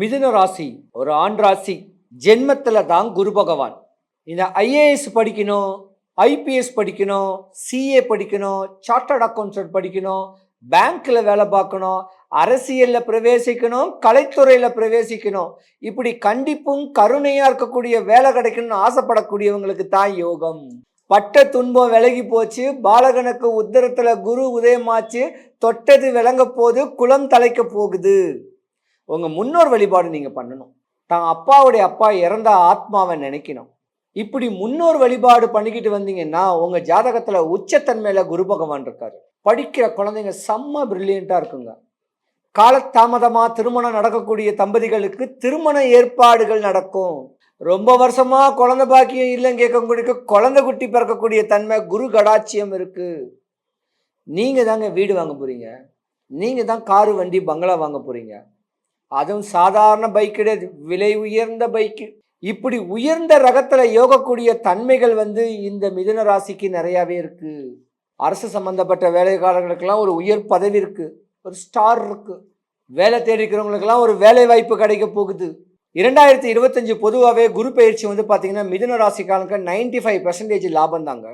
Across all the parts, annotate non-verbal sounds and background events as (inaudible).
மிதுன ராசி ஒரு ஆண் ராசி ஜென்மத்தில் தான் குரு பகவான். இந்த ஐஏஎஸ் படிக்கணும் ஐபிஎஸ் படிக்கணும் சிஏ படிக்கணும் சார்ட்டர்ட் அக்கௌண்டன்ட் படிக்கணும் பேங்க்கில் வேலை பார்க்கணும் அரசியலில் பிரவேசிக்கணும் கலைத்துறையில் பிரவேசிக்கணும். இப்படி கண்டிப்பும் கருணையாக இருக்கக்கூடிய வேலை கிடைக்கணும்னு ஆசைப்படக்கூடியவங்களுக்கு தான் யோகம். பட்ட துன்பம் விலகி போச்சு பாலகனுக்கு உத்தரத்தில் குரு உதயமாச்சு தொட்டது விளங்க போது குளம் தலைக்க போகுது. உங்கள் முன்னோர் வழிபாடு நீங்கள் பண்ணணும். தான் அப்பாவுடைய அப்பா இறந்த ஆத்மாவை நினைக்கணும். இப்படி முன்னோர் வழிபாடு பண்ணிக்கிட்டு வந்தீங்கன்னா உங்கள் ஜாதகத்தில் உச்சத்தன்மையில் குரு பகவான் இருக்காரு. படிக்கிற குழந்தைங்க செம்ம பிரில்லியண்ட்டாக இருக்குங்க. காலத்தாமதமாக திருமணம் நடக்கக்கூடிய தம்பதிகளுக்கு திருமண ஏற்பாடுகள் நடக்கும். ரொம்ப வருஷமாக குழந்தை பாக்கியம் இல்லைன்னு கேட்கக்கூடிய குழந்தை குட்டி பிறக்கக்கூடிய தன்மை குரு கடாட்சியம் இருக்குது நீங்கள் தாங்க வீடு வாங்க போகிறீங்க நீங்கள் தான் காரு வண்டி பங்களா வாங்க போகிறீங்க அதுவும் சாதாரண பைக் கிடையாது. விலை உயர்ந்த பைக்கு இப்படி உயர்ந்த ரகத்தில் யோகக்கூடிய தன்மைகள் வந்து இந்த மிதுன ராசிக்கு நிறையாவே இருக்குது அரசு சம்பந்தப்பட்ட வேலைக்காரர்களுக்கெல்லாம் ஒரு உயர் பதவி இருக்குது ஒரு ஸ்டார் இருக்குது வேலை தேடிக்கிறவங்களுக்கெல்லாம் ஒரு வேலை வாய்ப்பு கிடைக்க போகுது. இரண்டாயிரத்தி இருபத்தஞ்சு பொதுவாகவே குரு பயிற்சி வந்து பார்த்தீங்கன்னா மிதுன ராசிக்காரனுக்கு நைன்டி ஃபைவ் பர்சன்டேஜ் லாபம் தாங்க.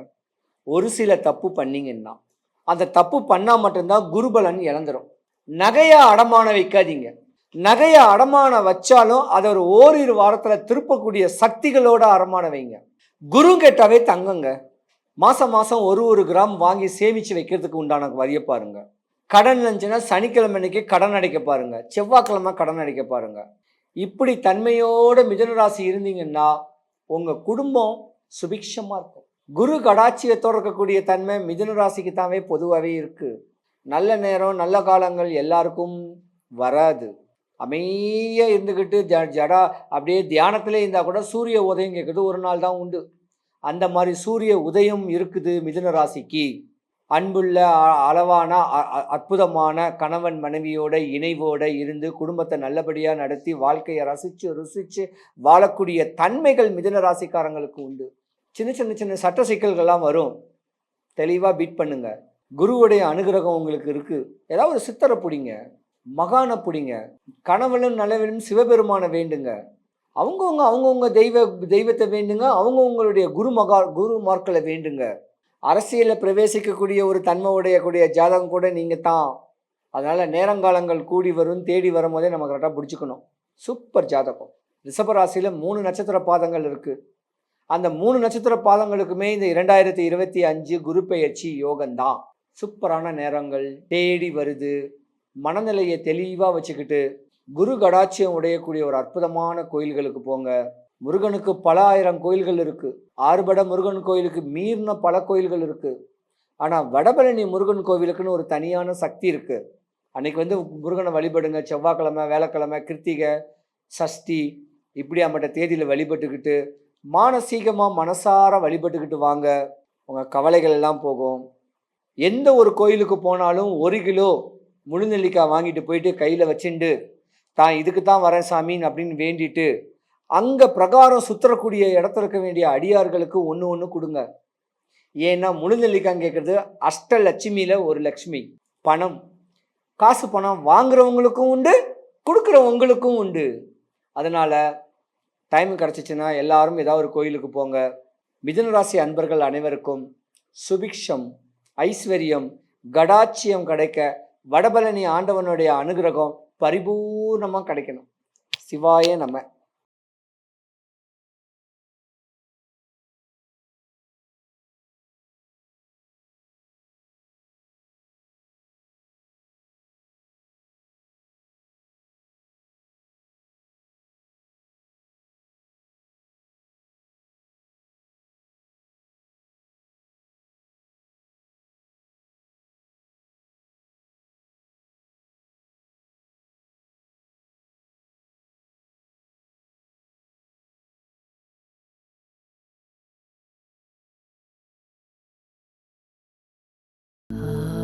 ஒரு சில தப்பு பண்ணீங்கன்னா அந்த தப்பு பண்ணால் மட்டும்தான் குருபலன் இழந்துரும். நகையை அடமான வைக்காதீங்க. நகையை அடமான வச்சாலும் அதை ஒரு ஓரிரு வாரத்தில் திருப்பக்கூடிய சக்திகளோட அடமான வைங்க. குரு கேட்டாவே தங்கங்க. மாதம் மாதம் ஒரு ஒரு கிராம் வாங்கி சேமித்து வைக்கிறதுக்கு உண்டான வழியை பாருங்க. கடன் இருந்துச்சுன்னா சனிக்கிழமை அன்னைக்கு கடன் அடைக்க பாருங்க. செவ்வாய்க்கிழமை கடன் அடைக்க பாருங்க. இப்படி தன்மையோட மிதனராசி இருந்தீங்கன்னா உங்கள் குடும்பம் சுபிக்ஷமாக இருக்கும். குரு கடாட்சியத்தோடு இருக்கக்கூடிய தன்மை மிதுன ராசிக்கு தாவே பொதுவாகவே இருக்குது நல்ல நேரம் நல்ல காலங்கள் எல்லாருக்கும் வராது. அமைதியாக இருந்துக்கிட்டு ஜ ஜடா அப்படியே தியானத்திலே இருந்தால் கூட சூரிய உதயம் கேட்குறது ஒரு நாள் தான் உண்டு. அந்த மாதிரி சூரிய உதயம் இருக்குது மிதுன ராசிக்கு. அன்புள்ள அ- அளவான அ- அ- அற்புதமான கணவன் மனைவியோட இணைவோட இருந்து குடும்பத்தை நல்லபடியாக நடத்தி வாழ்க்கையை ரசித்து ருசித்து வாழக்கூடிய தன்மைகள் மிதுன ராசிக்காரங்களுக்கு உண்டு. சின்ன சின்ன சின்ன சட்ட சிக்கல்கள்லாம் வரும். தெளிவாக பீட் பண்ணுங்கள் குருவுடைய அனுகிரகம் உங்களுக்கு இருக்குது ஏதாவது ஒரு சித்தரை பிடிங்க. மகான பிடிங்க. கணவனும் நல்லவனும் சிவபெருமானை வேண்டுங்க. அவங்கவுங்க அவங்கவுங்க தெய்வ தெய்வத்தை வேண்டுங்க. அவங்கவுங்களுடைய குரு மகா குரு மார்க்களை வேண்டுங்க. அரசியலில் பிரவேசிக்கக்கூடிய ஒரு தன்மை உடையக்கூடிய ஜாதகம் கூட நீங்கள் தான். அதனால் நேரங்காலங்கள் கூடி வரும் தேடி வரும்போதே நம்ம கரெக்டாக பிடிச்சிக்கணும். சூப்பர் ஜாதகம். ரிஷபராசியில் மூணு நட்சத்திர பாதங்கள் இருக்குது அந்த மூணு நட்சத்திர பாதங்களுக்குமே இந்த இரண்டாயிரத்தி இருபத்தி அஞ்சு குரு பெயர்ச்சி யோகம்தான். சூப்பரான நேரங்கள் தேடி வருது. மனநிலையை தெளிவாக வச்சுக்கிட்டு குரு கடாட்சியம் உடையக்கூடிய ஒரு அற்புதமான கோயில்களுக்கு போங்க. முருகனுக்கு பல ஆயிரம் கோயில்கள் இருக்குது ஆறுபட முருகன் கோயிலுக்கு மீறின பல கோயில்கள் இருக்குது ஆனால் வடபழனி முருகன் கோவிலுக்குன்னு ஒரு தனியான சக்தி இருக்குது அன்னைக்கு வந்து முருகனை வழிபடுங்க. செவ்வாய்க்கிழமை வேலைக்கிழமை கிருத்திகை சஷ்டி இப்படி அம்மட்ட தேதியில் வழிபட்டுக்கிட்டு மானசீகமாக மனசார வழிபட்டுக்கிட்டு வாங்க. உங்கள் கவலைகள் எல்லாம் போகும். எந்த ஒரு கோயிலுக்கு போனாலும் ஒரு கிலோ முழுநெல்லிக்காய் வாங்கிட்டு போயிட்டு கையில் வச்சுண்டு தான் இதுக்கு தான் வரேன் சாமின்னு அப்படின்னு வேண்டிட்டு அங்கே பிரகாரம் சுத்தரக்கூடிய இடத்துல இருக்க வேண்டிய அடியார்களுக்கு ஒன்று ஒன்று கொடுங்க. ஏன்னா முழுநெல்லிக்காய் கேட்குறது அஷ்டலட்சுமியில் ஒரு லக்ஷ்மி பணம். காசு பணம் வாங்குறவங்களுக்கும் உண்டு கொடுக்குறவங்களுக்கும் உண்டு. அதனால் டைம் கிடச்சிச்சின்னா எல்லாரும் ஏதாவது ஒரு கோயிலுக்கு போங்க. மிதுன ராசி அன்பர்கள் அனைவருக்கும் சுபிக்ஷம் ஐஸ்வர்யம் கடாட்சியம் கிடைக்க வடபழனி ஆண்டவனுடைய அனுகிரகம் பரிபூர்ணமாக கிடைக்கணும். சிவாயே நம்ம (gasps) Oh.